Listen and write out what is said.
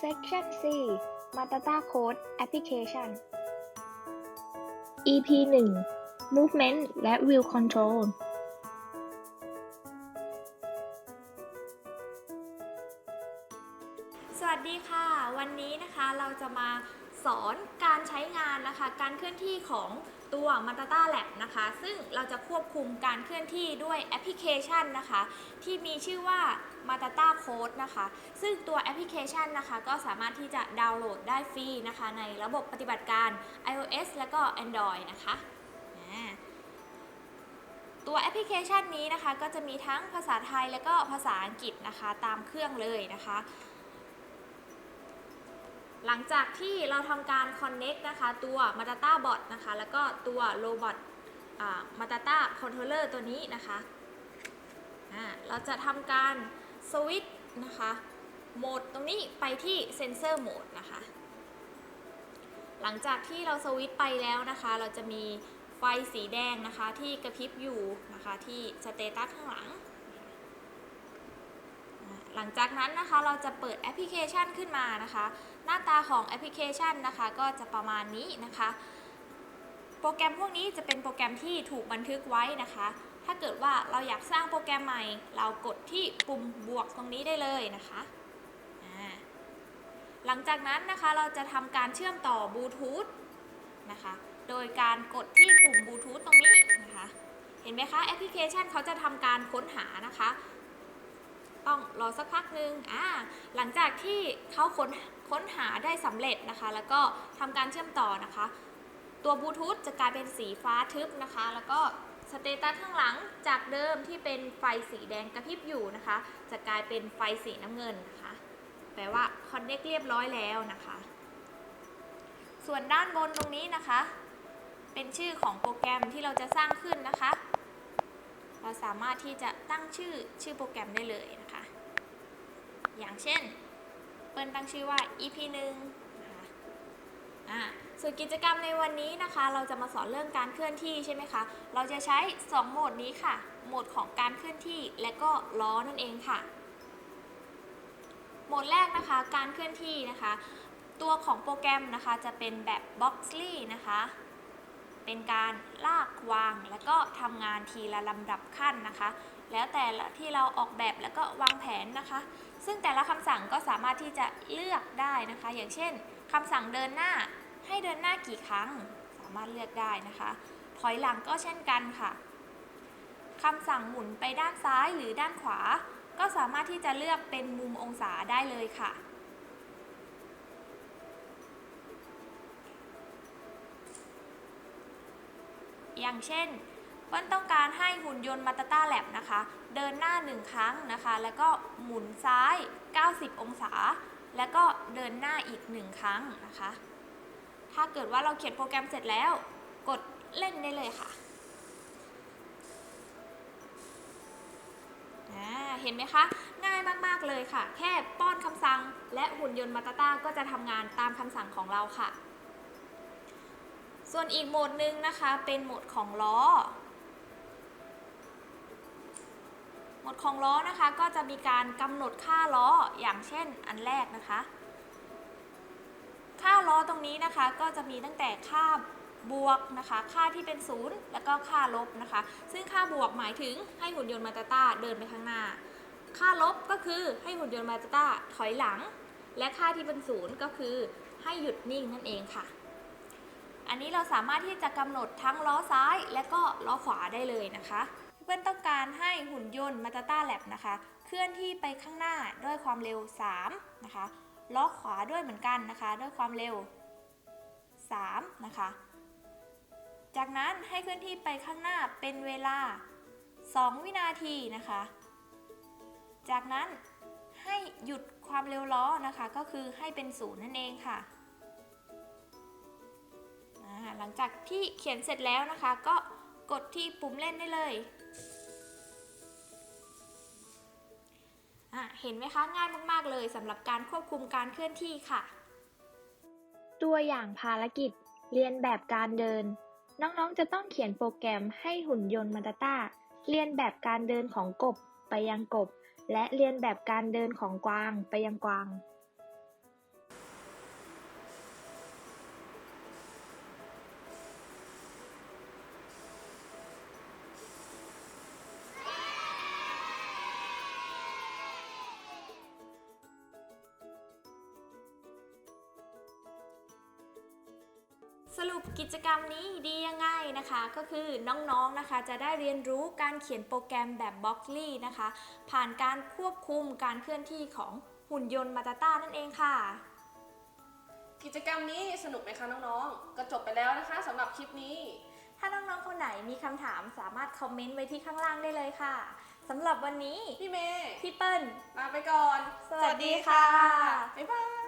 Section C Matata Code Application EP 1 Movement และ View Control สวัสดีค่ะ วันนี้นะคะเราจะมาสอนการใช้งานนะคะ การเคลื่อนที่ของ ตัว Matata Lab นะคะ ซึ่งเราจะควบคุมการเคลื่อนที่ด้วยแอปพลิเคชันนะคะ ที่มีชื่อว่า Matata Code นะคะ ซึ่งตัวแอปพลิเคชันนะคะ ก็สามารถที่จะดาวน์โหลดได้ฟรีนะคะ ในระบบปฏิบัติการ iOS และก็ Android นะคะตัวแอปพลิเคชันนี้นะคะ ก็จะมีทั้งภาษาไทยและก็ภาษาอังกฤษนะคะ ตามเครื่องเลยนะคะ หลังจากที่เราทำการ Connect นะคะ ตัว Matata Bot นะคะ แล้วก็ตัว Robot อ่า Matata Controller ตัวนี้นะคะอ่าเราจะทำการสวิตช์นะคะโหมดตรงนี้ไปที่ Sensor Mode นะคะ หลังจากที่เราสวิตช์ไปแล้วนะคะ เราจะมีไฟสีแดงนะคะที่กระพริบอยู่นะคะที่สเตตัสข้างหลัง ลังจากนั้นนะคะเราจะเปิดแอปพลิเคชันขึ้นมานะคะ หน้าตาของแอปพลิเคชันนะคะ ก็จะประมาณนี้นะคะ โปรแกรมพวกนี้จะเป็นโปรแกรมที่ถูกบันทึกไว้นะคะ ถ้าเกิดว่าเราอยากสร้างโปรแกรมใหม่ เรากดที่ปุ่มบวกตรงนี้ได้เลยนะคะหลังจากนั้นนะคะเราจะทำการเชื่อมต่อบลูทูธนะคะ โดยการกดที่ปุ่มบลูทูธตรงนี้นะคะ เห็นไหมคะแอปพลิเคชันเขาจะทำการค้นหานะคะ ต้องรอสักพักหนึ่งอ่าหลังจากที่เขาค้นค้นหาได้สำเร็จนะคะ แล้วก็ทำการเชื่อมต่อนะคะ ตัวบลูทูธจะกลายเป็นสีฟ้าทึบนะคะ แล้วก็สเตตัสข้างหลังจากเดิมที่เป็นไฟสีแดงกระพริบอยู่นะคะ จะกลายเป็นไฟสีน้ำเงินนะคะ แปลว่าคอนเน c t เรียบร้อยแล้วนะคะ ส่วนด้านบนตรงนี้นะคะ เป็นชื่อของโปรแกรมที่เราจะสร้างขึ้นนะคะ เราสามารถที่จะตั้งชื่อชื่อโปรแกรมได้เลยนะคะ อย่างเช่น เปิ้ลตั้งชื่อว่า EP 1นะคะอ่าส่วนกิจกรรมในวันนี้นะคะ เราจะมาสอนเรื่องการเคลื่อนที่ใช่ไหมคะ เราจะใช้ 2 โหมดนี้ค่ะ โหมดของการเคลื่อนที่และก็ล้อนั่นเองค่ะ โหมดแรกนะคะ การเคลื่อนที่นะคะ ตัวของโปรแกรมนะคะจะเป็นแบบ Boxly นะคะ เป็นการลากวาง แล้วก็ทำงานทีละลำดับขั้นนะคะ แล้วแต่ละที่เราออกแบบแล้วก็วางแผนนะคะ ซึ่งแต่ละคำสั่งก็สามารถที่จะเลือกได้นะคะ อย่างเช่นคำสั่งเดินหน้าให้เดินหน้ากี่ครั้ง สามารถเลือกได้นะคะ ถอยหลังก็เช่นกันค่ะคำสั่งหมุนไปด้านซ้ายหรือด้านขวา ก็สามารถที่จะเลือกเป็นมุมองศาได้เลยค่ะ อย่างเช่นเปิ้ลต้องการให้หุ่นยนต์มาตาต้าแลบนะคะ เดินหน้า 1 ครั้งนะคะ แล้วก็หมุนซ้าย 90 องศา แล้วก็เดินหน้าอีก 1 ครั้งนะคะ ถ้าเกิดว่าเราเขียนโปรแกรมเสร็จแล้ว กดเล่นได้เลยค่ะเห็นไหมคะ ง่ายมากๆเลยค่ะ แค่ป้อนคำสั่งและหุ่นยนต์มาตาต้าก็จะทำงานตามคำสั่งของเราค่ะ ส่วนอีกโหมดหนึ่งนะคะเป็นโหมดของล้อ โหมดของล้อนะคะก็จะมีการกำหนดค่าล้ออย่างเช่นอันแรกนะคะ ค่าล้อตรงนี้นะคะก็จะมีตั้งแต่ค่าบวกนะคะ ค่าที่เป็นศูนย์แล้วก็ค่าลบนะคะ ซึ่งค่าบวกหมายถึงให้หุ่นยนต์มาตาต้าเดินไปข้างหน้า ค่าลบก็คือให้หุ่นยนต์มาตาต้าถอยหลัง และค่าที่เป็นศูนย์ก็คือให้หยุดนิ่งนั่นเองค่ะ อันนี้เราสามารถที่จะกำหนดทั้งล้อซ้ายและก็ล้อขวาได้เลยนะคะเพื่อนต้องการให้หุ่นยนต์มาตาต้าแลบนะคะ เคลื่อนที่ไปข้างหน้าด้วยความเร็ว 3 นะคะ ล้อขวาด้วยเหมือนกันนะคะ ด้วยความเร็ว 3 นะคะ จากนั้นให้เคลื่อนที่ไปข้างหน้าเป็นเวลา 2 วินาทีนะคะ จากนั้นให้หยุดความเร็วล้อนะคะ ก็คือให้เป็นศูนย์นั่นเองค่ะ หลังจากที่เขียนเสร็จแล้วนะคะ ก็กดที่ปุ่มเล่นได้เลย เห็นไหมคะง่ายมากๆเลยสำหรับการควบคุมการเคลื่อนที่ค่ะ ตัวอย่างภารกิจเรียนแบบการเดิน น้องๆจะต้องเขียนโปรแกรมให้หุ่นยนต์มาตาต้าเรียนแบบการเดินของกบไปยังกบ และเรียนแบบการเดินของกวางไปยังกวาง สรุปกิจกรรมนี้ดียังไงนะคะ ก็คือน้องๆนะคะ จะได้เรียนรู้การเขียนโปรแกรมแบบบล็อกลี่นะคะ ผ่านการควบคุมการเคลื่อนที่ของหุ่นยนต์มาตาต้านั่นเองค่ะ กิจกรรมนี้สนุกไหมคะน้องๆ ก็จบไปแล้วนะคะสำหรับคลิปนี้ ถ้าน้องๆคนไหนมีคำถามสามารถคอมเมนต์ไว้ที่ข้างล่างได้เลยค่ะสำหรับวันนี้พี่เมย์พี่เปิ้ลลาไปก่อน สวัสดีค่ะ บ๊ายบาย